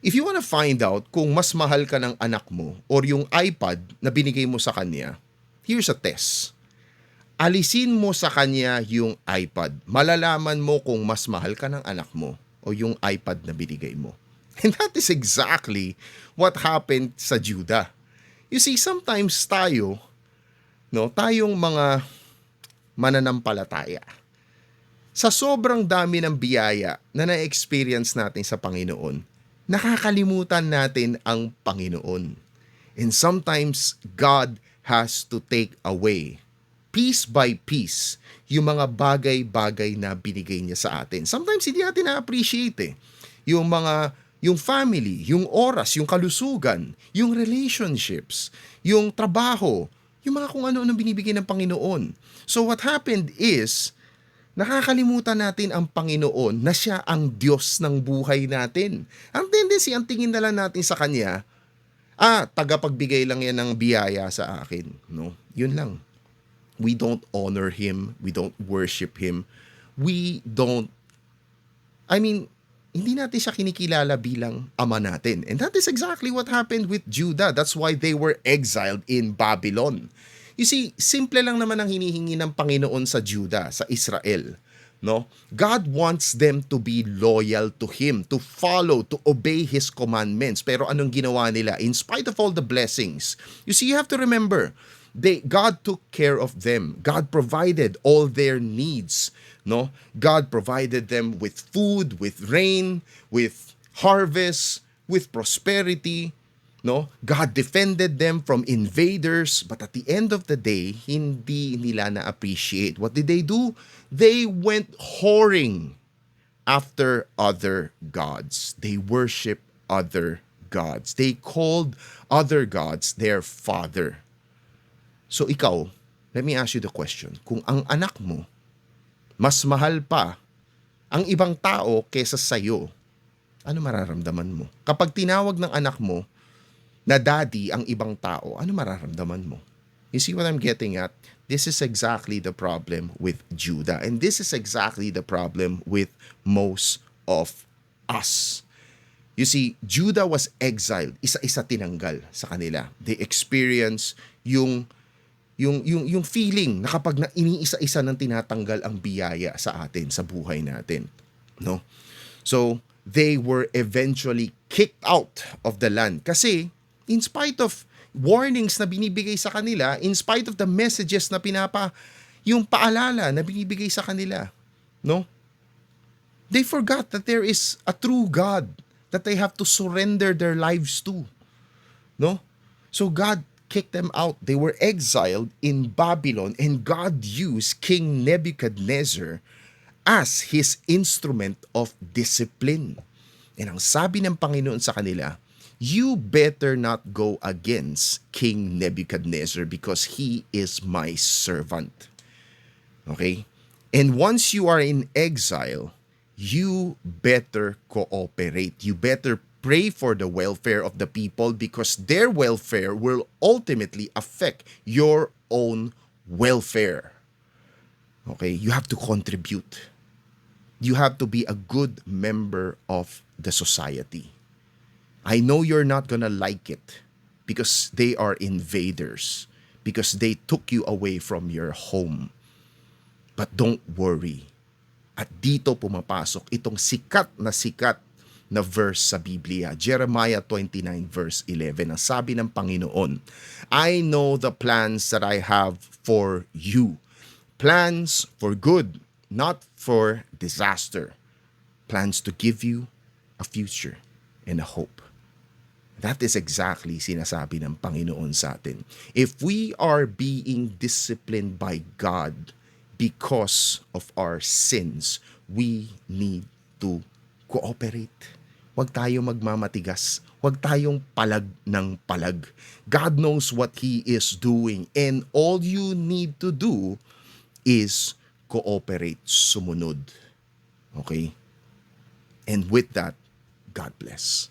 If you wanna find out kung mas mahal ka ng anak mo or yung iPad na binigay mo sa kanya, here's a test. Alisin mo sa kanya yung iPad. Malalaman mo kung mas mahal ka ng anak mo o yung iPad na binigay mo. And that is exactly what happened sa Judah. You see, sometimes tayo, no, tayong mga mananampalataya, sa sobrang dami ng biyaya na na-experience natin sa Panginoon, nakakalimutan natin ang Panginoon. And sometimes, God has to take away piece by piece yung mga bagay-bagay na binigay niya sa atin. Sometimes hindi natin na-appreciate eh. Yung mga yung family, yung oras, yung kalusugan, yung relationships, yung trabaho, yung mga kung ano-ano binibigay ng Panginoon. So what happened is, nakakalimutan natin ang Panginoon na siya ang Diyos ng buhay natin. Ang tendency, ang tingin na lang natin sa Kanya, ah, tagapagbigay lang yan ng biyaya sa akin. No? Yun lang. We don't honor Him. We don't worship Him. We don't, I mean, hindi natin siya kinikilala bilang ama natin. And that is exactly what happened with Judah. That's why they were exiled in Babylon. You see, simple lang naman ang hinihingi ng Panginoon sa Judah, sa Israel. No? God wants them to be loyal to Him, to follow, to obey His commandments. Pero anong ginawa nila? In spite of all the blessings, you see, you have to remember, they, God took care of them. God provided all their needs. No? God provided them with food, with rain, with harvest, with prosperity. No? God defended them from invaders, but at the end of the day, hindi nila na-appreciate. What did they do? They went whoring after other gods. They worship other gods. They called other gods their father. So ikaw, let me ask you the question. Kung ang anak mo, mas mahal pa ang ibang tao kesa sa'yo, ano mararamdaman mo? Kapag tinawag ng anak mo na daddy ang ibang tao, ano mararamdaman mo? You see what I'm getting at? This is exactly the problem with Judah. And this is exactly the problem with most of us. You see, Judah was exiled. Isa-isa tinanggal sa kanila. They experience yung yung yung yung feeling na kapag na iniisa-isa nang tinatanggal ang biyaya sa atin sa buhay natin no so they were eventually kicked out of the land kasi in spite of warnings na binibigay sa kanila in spite of the messages na pinapa yung paalala na binibigay sa kanila no they forgot that there is a true God that they have to surrender their lives to no so God kicked them out. They were exiled in Babylon, and God used King Nebuchadnezzar as his instrument of discipline. And ang sabi ng Panginoon sa kanila, you better not go against King Nebuchadnezzar because he is my servant. Okay? And once you are in exile, you better cooperate. You better pray for the welfare of the people because their welfare will ultimately affect your own welfare. Okay, you have to contribute. You have to be a good member of the society. I know you're not gonna like it because they are invaders, because they took you away from your home. But don't worry. At dito pumapasok itong sikat na sikat na verse sa Biblia, Jeremiah 29 verse 11. Ang sabi ng Panginoon, I know the plans that I have for you. Plans for good, not for disaster. Plans to give you a future and a hope. That is exactly sinasabi ng Panginoon sa atin. If we are being disciplined by God because of our sins, we need to cooperate. Huwag tayo magmamatigas. Huwag tayong palag ng palag. God knows what He is doing and all you need to do is cooperate, sumunod. Okay? And with that, God bless.